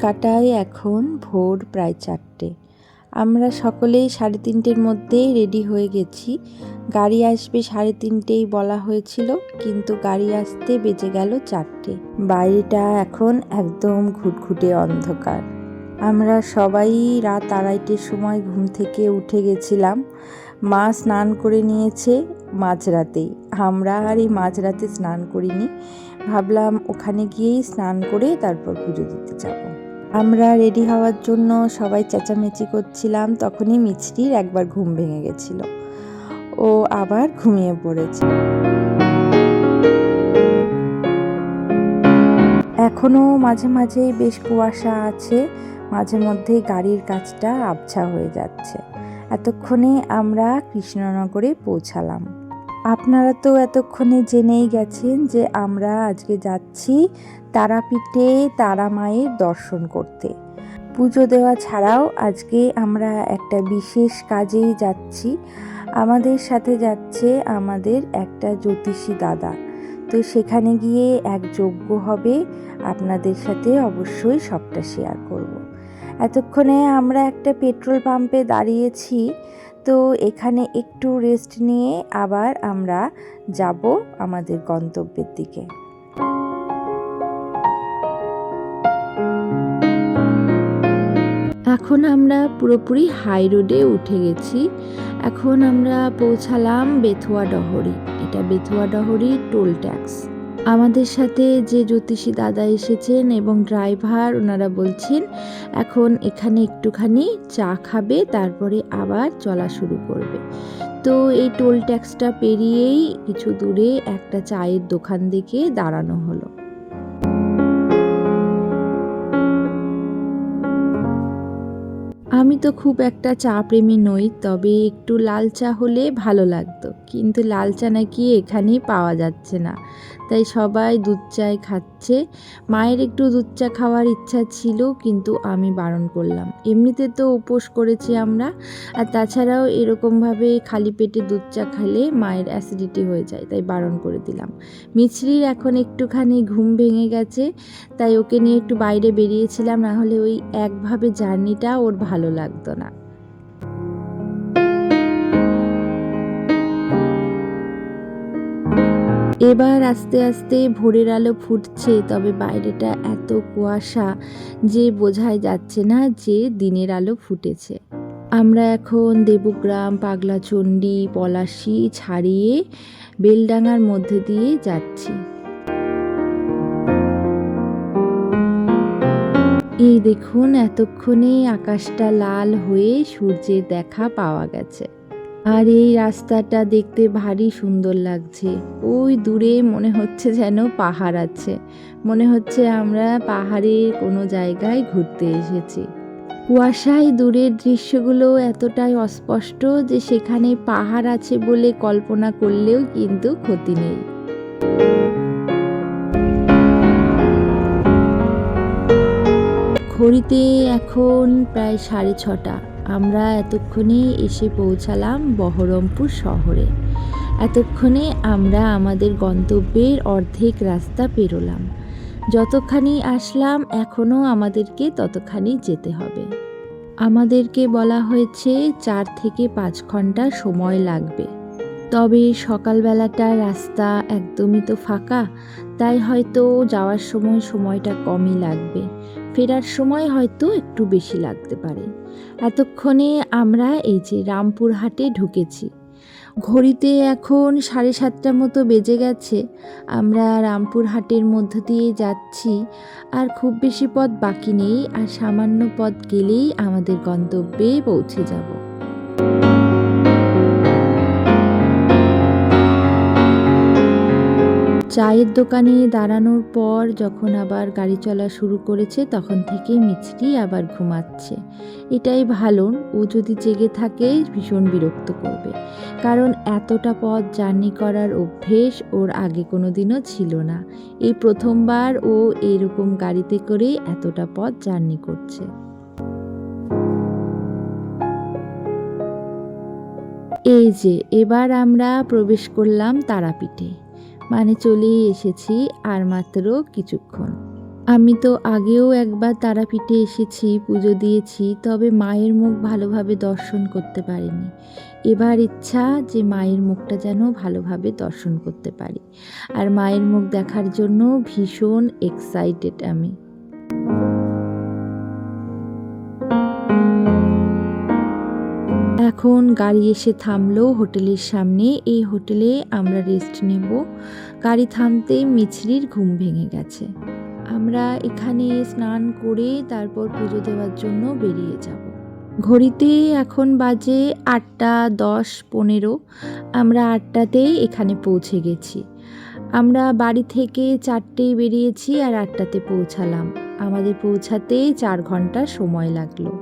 কাঁটায় এখন ভোর প্রায় চারটে। আমরা সকলেই সাড়ে তিনটের মধ্যেই রেডি হয়ে গেছি। গাড়ি আসবে সাড়ে তিনটেই বলা হয়েছিল, কিন্তু গাড়ি আসতে বেজে গেল চারটে। বাইরেটা এখন একদম ঘুটঘুটে অন্ধকার। আমরা সবাই রাত আড়াইটের সময় ঘুম থেকে উঠে গেছিলাম। মা স্নান করে নিয়েছে মাঝরাতেই। আমরা আর এই মাঝরাতে স্নান করিনি। ভাবলাম ওখানে গিয়েই স্নান করে তারপর পুজো দিতে যাব। আমরা রেডি হওয়ার জন্য সবাই চেঁচামেচি করছিলাম, তখনই মিছরির একবার ঘুম ভেঙে গেছিল। ও আবার ঘুমিয়ে পড়েছে। এখনও মাঝে মাঝে বেশ কুয়াশা আছে, মাঝে মধ্যেই গাড়ির কাজটা আবছা হয়ে যাচ্ছে। এতক্ষণে আমরা কৃষ্ণনগরে পৌঁছালাম। আপনারা তো এতক্ষণে জেনেই গেছেন যে আমরা আজকে যাচ্ছি তারাপীঠে তারা মায়ের দর্শন করতে। পুজো দেওয়া ছাড়াও আজকে আমরা একটা বিশেষ কাজেই যাচ্ছি। আমাদের সাথে যাচ্ছে আমাদের একটা জ্যোতিষী দাদা। তো সেখানে গিয়ে এক যজ্ঞ হবে, আপনাদের সাথে অবশ্যই সবটা শেয়ার করব। এতক্ষণে আমরা একটা পেট্রোল পাম্পে দাঁড়িয়েছি। তো এখানে একটু রেস্ট নিয়ে আবার আমরা যাব আমাদের গন্তব্যের দিকে। এখন আমরা পুরোপুরি হাই রোডে উঠে গেছি। এখন আমরা পৌঁছালাম বেথুয়া ডহরি। এটা বেথুয়া ডহরি টোল ট্যাক্স আমাদের সাথে যে জ্যোতিষী দাদা এসেছেন এবং ড্রাইভার, ওনারা বলছেন, এখন এখানে একটুখানি চা খাবে, তারপরে আবার চলা শুরু করবে। তো এই টোল ট্যাক্সটা পেরিয়েই কিছু দূরে একটা চায়ের দোকান দেখে দাঁড়ানো হলো। আমি তো খুব একটা চা প্রেমী নই, তবে একটু লাল চা হলে ভালো লাগতো। কিন্তু লাল চা নাকি এখানেই পাওয়া যাচ্ছে না। তাই সবাই দুধ চায় খাচ্ছে। মায়ের একটু দুধ চা খাওয়ার ইচ্ছা ছিল, কিন্তু আমি বারণ করলাম। এমনিতে তো উপোস করেছি আমরা, আর তাছাড়াও এরকমভাবে খালি পেটে দুধ চা খেলে মায়ের অ্যাসিডিটি হয়ে যায়, তাই বারণ করে দিলাম। মিছরির এখন একটুখানি ঘুম ভেঙে গেছে, তাই ওকে নিয়ে একটু বাইরে বেরিয়েছিলাম না হলে ওই একভাবে জার্নিটা ওর ভালো লাগতো না। এবার আস্তে আস্তে ভোরের আলো ফুটছে, তবে বাইরেটা এত কুয়াশা যে বোঝাই যাচ্ছে না যে দিনের আলো ফুটেছে। আমরা এখন দেবগ্রাম, পাগলাচণ্ডী, পলাশি ছাড়িয়ে বেলডাঙার মধ্যে দিয়ে যাচ্ছি। এই দেখুন, এতক্ষণে আকাশটা লাল হয়ে সূর্যের দেখা পাওয়া গেছে। আর এই রাস্তাটা দেখতে ভারী সুন্দর লাগছে। ওই দূরে মনে হচ্ছে যেন পাহাড় আছে। মনে হচ্ছে আমরা পাহাড়ের কোনো জায়গায় ঘুরতে এসেছি। কুয়াশায় দূরের দৃশ্যগুলো এতটাই অস্পষ্ট যে সেখানে পাহাড় আছে বলে কল্পনা করলেও কিন্তু ক্ষতি নেই। ঘড়িতে এখন প্রায় সাড়ে ছটা। আমরা এতক্ষণে এসে পৌঁছালাম বহরমপুর শহরে। এতক্ষণে আমরা আমাদের গন্তব্যের অর্ধেক রাস্তা পেরোলাম। যতখানি আসলাম, এখনও আমাদেরকে ততখানি যেতে হবে। আমাদেরকে বলা হয়েছে, চার থেকে পাঁচ ঘণ্টা সময় লাগবে। তবে সকালবেলাটা রাস্তা একদমই তো ফাঁকা, তাই হয়তো যাওয়ার সময় সময়টা কমই লাগবে। ফেরার সময় হয়তো একটু বেশি লাগতে পারে। এতক্ষণে আমরা এই যে রামপুরহাটে ঢুকেছি। ঘড়িতে এখন সাড়ে সাতটা মতো বেজে গেছে। আমরা রামপুর হাটের মধ্য দিয়ে যাচ্ছি আর খুব বেশি পথ বাকি নেই আর সামান্য পথ গেলেই আমাদের গন্তব্যে পৌঁছে যাব। চায়ের দোকানে দাঁড়ানোর পর যখন আবার গাড়ি চলা শুরু করেছে, তখন থেকে মিছরি আবার ঘুমাচ্ছে। এটাই ভালো, ও যদি জেগে থাকে, ভীষণ বিরক্ত করবে। কারণ এতটা পথ জার্নি করার অভ্যেস ওর আগে কোনো দিনও ছিল না। এই প্রথমবার ও এরকম গাড়িতে করে এতটা পথ জার্নি করছে। এই যে, এবার আমরা প্রবেশ করলাম তারাপীঠে। মানে চলেই এসেছি আর মাত্র কিছুক্ষণ। আমি তো আগেও একবার তারাপীঠে এসেছি, পুজো দিয়েছি, তবে মায়ের মুখ ভালোভাবে দর্শন করতে পারিনি। এবার ইচ্ছা যে মায়ের মুখটা যেন ভালোভাবে দর্শন করতে পারি। আর মায়ের মুখ দেখার জন্য ভীষণ এক্সাইটেড আমি। এখন গাড়ি এসে থামলো হোটেলের সামনে। এই হোটেলে আমরা রেস্ট নেব। গাড়ি থামতেই মিছরির ঘুম ভেঙে গেছে। আমরা এখানে স্নান করে তারপর পুজো দেওয়ার জন্য বেরিয়ে যাব। ঘড়িতে এখন বাজে আটটা দশ পনেরো। আমরা আটটাতেই এখানে পৌঁছে গেছি। আমরা বাড়ি থেকে চারটেই বেরিয়েছি আর আটটাতে পৌঁছালাম। আমাদের পৌঁছাতে চার ঘণ্টা সময় লাগল।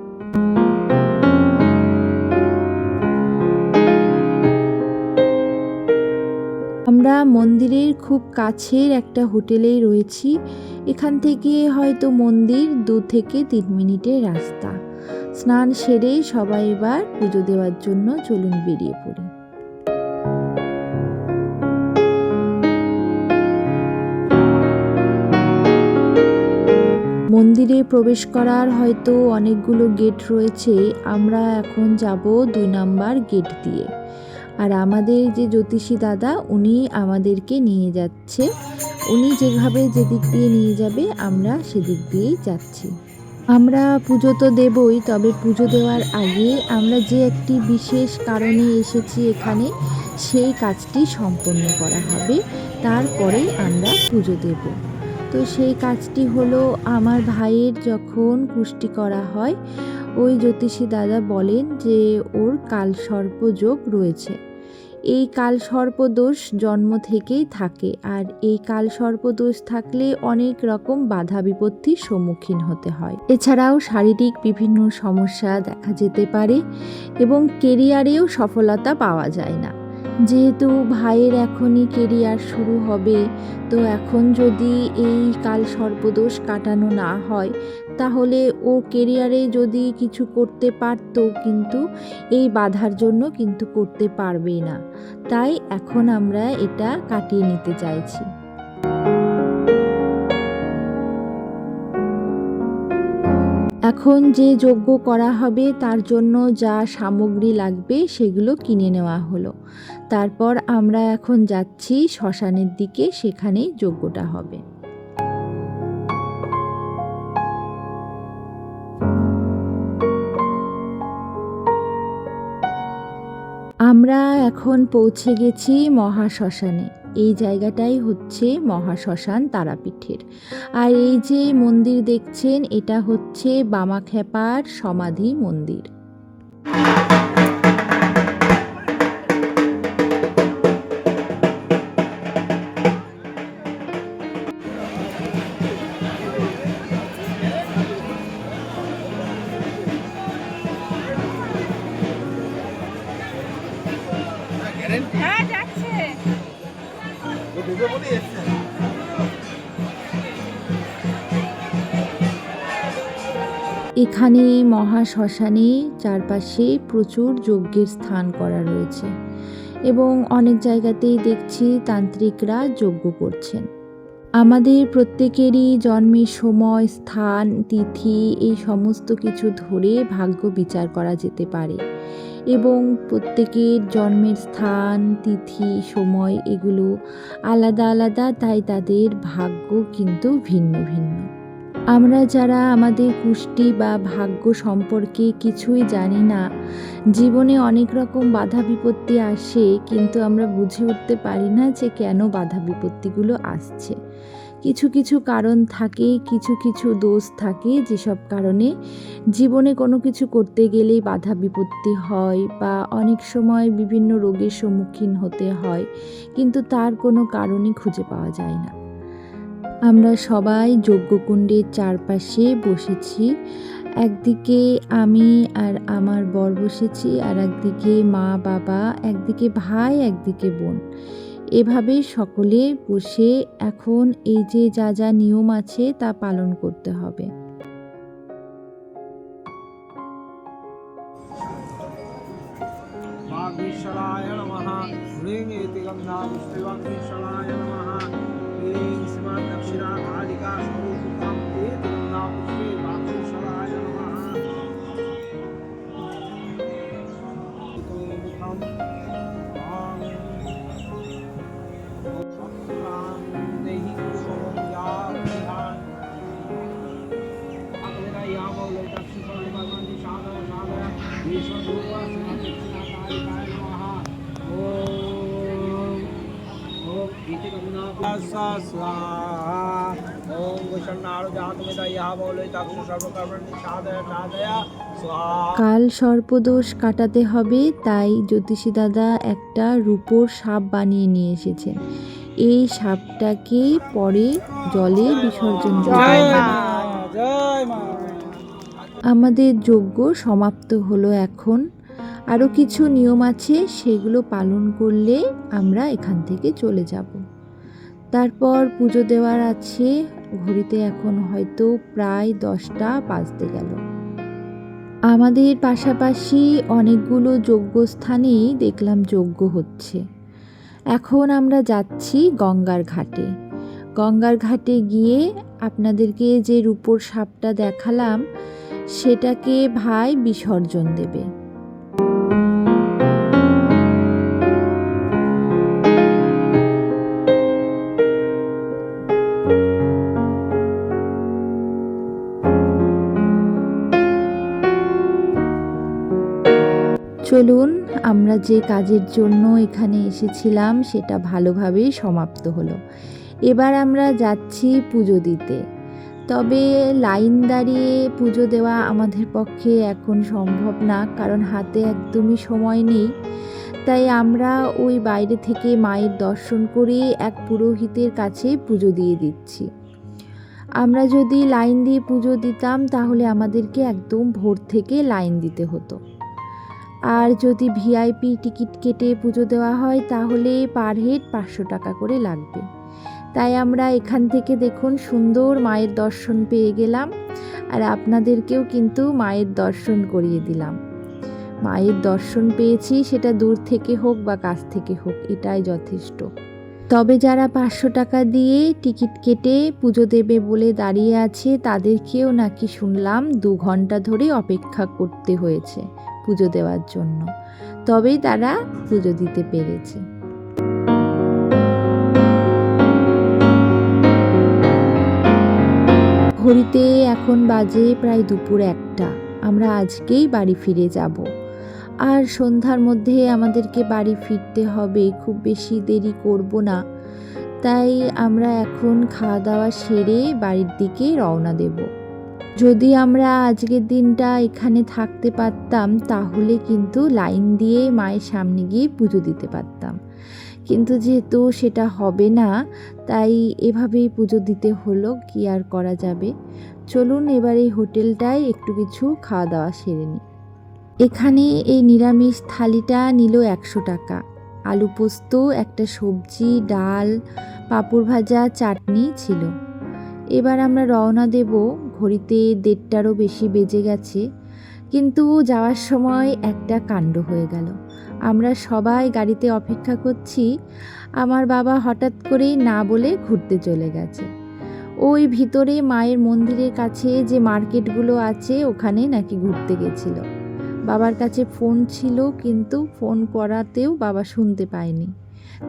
মন্দিরের খুব কাছের একটা হোটেলেই রয়েছি। এখান থেকে হয়তো মন্দির দু থেকে তিন মিনিটের রাস্তা। স্নান সেরে সবাই এবার পুজো দেওয়ার জন্য চলুন বেরিয়ে পড়ি। মন্দিরে প্রবেশ করার হয়তো অনেকগুলো গেট রয়েছে। আমরা এখন যাব দুই নাম্বার গেট দিয়ে। আর আমাদের যে জ্যোতিষী দাদা, উনি আমাদেরকে নিয়ে যাচ্ছে। উনি যেভাবে যেদিক দিয়ে নিয়ে যাবে, আমরা সেদিক দিয়েই যাচ্ছি। আমরা পুজো তো দেবই, তবে পুজো দেওয়ার আগে আমরা যে একটি বিশেষ কারণে এসেছি এখানে, সেই কাজটি সম্পন্ন করা হবে। তারপরেই আমরা পুজো দেব। তো সেই কাজটি হলো, আমার ভাইয়ের যখন কুষ্টি করা হয় ওই জ্যোতিষী দাদা বলেন যে ওর কালসর্প যোগ রয়েছে। এই কাল সর্পদোষ জন্ম থেকেই থাকে আর এই কাল সর্পদোষ থাকলে অনেক রকম বাধা বিপত্তির সম্মুখীন হতে হয়। এছাড়াও শারীরিক বিভিন্ন সমস্যা দেখা যেতে পারে এবং কেরিয়ারেও সফলতা পাওয়া যায় না। যেহেতু ভাইয়ের এখনই কেরিয়ার শুরু হবে, তো এখন যদি এই কাল সর্পদোষ কাটানো না হয় তাহলে ও কেরিয়ারে যদি কিছু করতে পারতো কিন্তু এই বাধার জন্য কিন্তু করতে পারবে না। তাই এখন আমরা এটা কাটিয়ে নিতে চাইছি। এখন যে যজ্ঞ করা হবে তার জন্য যা সামগ্রী লাগবে সেগুলো কিনে নেওয়া হলো। তারপর আমরা এখন যাচ্ছি শ্মশানের দিকে, সেখানেই যজ্ঞটা হবে। আমরা এখন পৌঁছে গেছি মহাশ্মশানে। এই জায়গাটাই হচ্ছে মহাশ্মশান তারাপীঠের। আর এই যে মন্দির দেখছেন, এটা হচ্ছে বামাখ্যাপার সমাধি মন্দির। এখানে মহাশ্মশানে চারপাশে প্রচুর যজ্ঞের স্থান করা রয়েছে এবং অনেক জায়গাতেই দেখছি তান্ত্রিকরা যজ্ঞ করছেন। আমাদের প্রত্যেকেরই জন্মের সময়, স্থান, তিথি এই সমস্ত কিছু ধরে ভাগ্য বিচার করা যেতে পারে এবং প্রত্যেকের জন্মের স্থান, তিথি, সময় এগুলো আলাদা আলাদা, তাই তাদের ভাগ্য কিন্তু ভিন্ন ভিন্ন। আমরা যারা আমাদের কুষ্টি বা ভাগ্য সম্পর্কে কিছুই জানি না, জীবনে অনেক রকম বাধা বিপত্তি আসে, কিন্তু আমরা বুঝে উঠতে পারি না যে কেন বাধা বিপত্তিগুলো আসছে। কিছু কিছু কারণ থাকে, কিছু কিছু দোষ থাকে, যেসব কারণে জীবনে কোনো কিছু করতে গেলেই বাধা বিপত্তি হয় বা অনেক সময় বিভিন্ন রোগের সম্মুখীন হতে হয়, কিন্তু তার কোনো কারণই খুঁজে পাওয়া যায় না। আমরা সবাই যজ্ঞকুণ্ডের চারপাশে বসেছি। একদিকে আমি আর আমার বর বসেছি আর একদিকে মা, বাবা, একদিকে ভাই, একদিকে বোন। এভাবে সকলে বসে এখন এই যে যা যা নিয়ম আছে তা পালন করতে হবে। दक्षिणा कालिका स्वरूपिकां কাল সর্পদোষ কাটাতে হবে তাই জ্যোতিষী দাদা একটা রূপোর সাপ বানিয়ে নিয়ে এসেছেন। এই সাপটাকে পরে জলে বিসর্জন আমাদের যজ্ঞ সমাপ্ত হলো এখন। আরও কিছু নিয়ম আছে সেগুলো পালন করলে আমরা এখান থেকে চলে যাব। তারপর পুজো দেওয়ার আছে, ঘড়িতে এখন হয়তো প্রায় দশটা বাজতে গেল। আমাদের পাশাপাশি অনেকগুলো যজ্ঞস্থানেই দেখলাম যজ্ঞ হচ্ছে। এখন আমরা যাচ্ছি গঙ্গার ঘাটে। গঙ্গার ঘাটে গিয়ে আপনাদেরকে যে রূপোর সাপটা দেখালাম, সেটাকে ভাই বিসর্জন দেবে। চলুন আমরা যে কাজের জন্য এখানে এসেছিলাম, সেটা ভালোভাবেই সমাপ্ত হলো। এবার আমরা যাচ্ছি পুজো দিতে। তবে লাইন দাঁড়িয়ে পুজো দেওয়া আমাদের পক্ষে এখন সম্ভব না, কারণ হাতে একদমই সময় নেই। তাই আমরা ওই বাইরে থেকে মায়ের দর্শন করে এক পুরোহিতের কাছে পুজো দিয়ে দিচ্ছি। আমরা যদি লাইন দিয়ে পুজো দিতাম, তাহলে আমাদেরকে একদম ভোর থেকে লাইন দিতে হতো। আর যদি ভিআইপি টিকিট কেটে পুজো দেওয়া হয়, তাহলে পার হেড পাঁচশো টাকা করে লাগবে। তাই আমরা এখান থেকে দেখুন সুন্দর মায়ের দর্শন পেয়ে গেলাম। আর আপনাদেরকেও কিন্তু মায়ের দর্শন করিয়ে দিলাম। মায়ের দর্শন পেয়েছি, সেটা দূর থেকে হোক বা কাছ থেকে হোক, এটাই যথেষ্ট। তবে যারা পাঁচশো টাকা দিয়ে টিকিট কেটে পুজো দেবে বলে দাঁড়িয়ে আছে, তাদেরকেও নাকি শুনলাম দু ঘণ্টা ধরে অপেক্ষা করতে হয়েছে। পুজো দেওয়ার জন্য। তবেই তারা পুজো দিতে পেরেছে। ঘড়িতে এখন বাজে প্রায় দুপুর একটা। আমরা আজকেই বাড়ি ফিরে যাব। আর সন্ধ্যার মধ্যে আমাদেরকে বাড়ি ফিরতে হবে, খুব বেশি দেরি করব না। তাই আমরা এখন খাওয়া দাওয়া সেরে বাড়ির দিকে রওনা দেব। যদি আমরা আজকের দিনটা এখানে থাকতে পারতাম, তাহলে কিন্তু লাইন দিয়ে মায়ের সামনে গিয়ে পুজো দিতে পারতাম। কিন্তু যেহেতু সেটা হবে না, তাই এভাবেই পুজো দিতে হলো, কি আর করা যাবে? চলুন এবার এই হোটেলটায় একটু কিছু খাওয়া দাওয়া সেরে নিই। এখানে এই নিরামিষ থালিটা নিল একশো টাকা। আলু পোস্ত, একটা সবজি, ডাল, পাঁপড় ভাজা, চাটনি ছিল। এবার আমরা রওনা দেব ঘড়িতে দেড়টারও বেশি বেজে গেছে, কিন্তু যাওয়ার সময় একটা কাণ্ড হয়ে গেল। আমরা সবাই গাড়িতে অপেক্ষা করছি, আমার বাবা হঠাৎ করেই না বলে ঘুরতে চলে গেছে। ওই ভিতরে মায়ের মন্দিরের কাছে যে মার্কেটগুলো আছে, ওখানে নাকি ঘুরতে গেছিল। বাবার কাছে ফোন ছিল, কিন্তু ফোন করাতেও বাবা শুনতে পায়নি।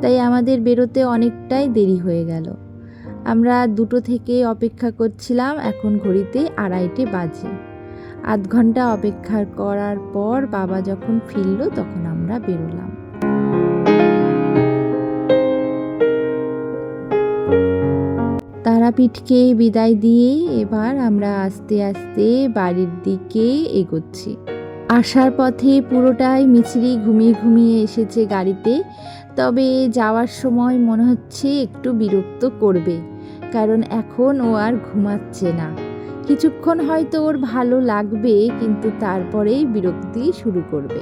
তাই আমাদের বেরোতে অনেকটাই দেরি হয়ে গেল। আমরা দুটো থেকে অপেক্ষা করছিলাম, এখন ঘড়িতে আড়াইটে বাজে। আধ ঘণ্টা অপেক্ষা করার পর বাবা যখন ফিরল, তখন আমরা বেরোলাম। তারাপীঠকে বিদায় দিয়ে এবার আমরা আস্তে আস্তে বাড়ির দিকে এগোচ্ছি। আসার পথে পুরোটাই মিছরি ঘুমিয়ে ঘুমিয়ে এসেছে গাড়িতে, তবে যাওয়ার সময় মনে হচ্ছে একটু বিরক্ত করবে। কারণ এখন ও আর ঘুমাচ্ছে না। কিছুক্ষণ হয়তো ওর ভালো লাগবে, কিন্তু তারপরেই বিরক্তি শুরু করবে।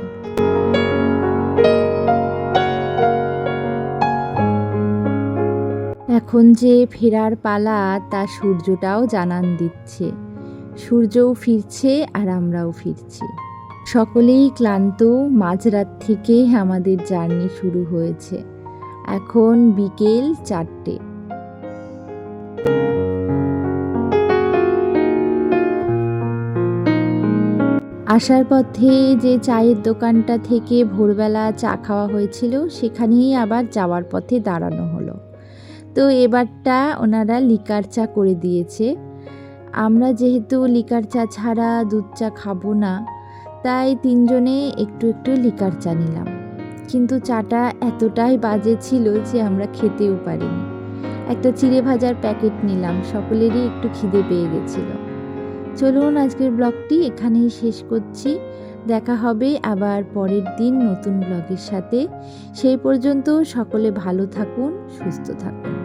এখন যে ফেরার পালা, তা সূর্যটাও জানান দিচ্ছে। সূর্যও ফিরছে আর আমরাও ফিরছি। সকলেই ক্লান্ত, মাঝরাত থেকে আমাদের জার্নি শুরু হয়েছে। এখন বিকেল চারটে। আসার পথে যে চায়ের দোকানটা থেকে ভোরবেলা চা খাওয়া হয়েছিল, সেখানেই আবার যাওয়ার পথে দাঁড়ানো হলো। তো এবারটা ওনারা লিকার চা করে দিয়েছে। আমরা যেহেতু লিকার চা ছাড়া দুধ চা খাব না, তাই তিনজনে একটু একটু লিকার চা নিলাম। কিন্তু চাটা এতটাই বাজে ছিল যে আমরা খেতেও পারিনি। একটা চিড়ে ভাজার প্যাকেট নিলাম, সকলেরই একটু খিদে পেয়ে গেছিল। চলুন আজকের ব্লগটি এখানেই শেষ করছি। দেখা হবে আবার পরের দিন নতুন ব্লগের সাথে। সেই পর্যন্ত সকলে ভালো থাকুন, সুস্থ থাকুন।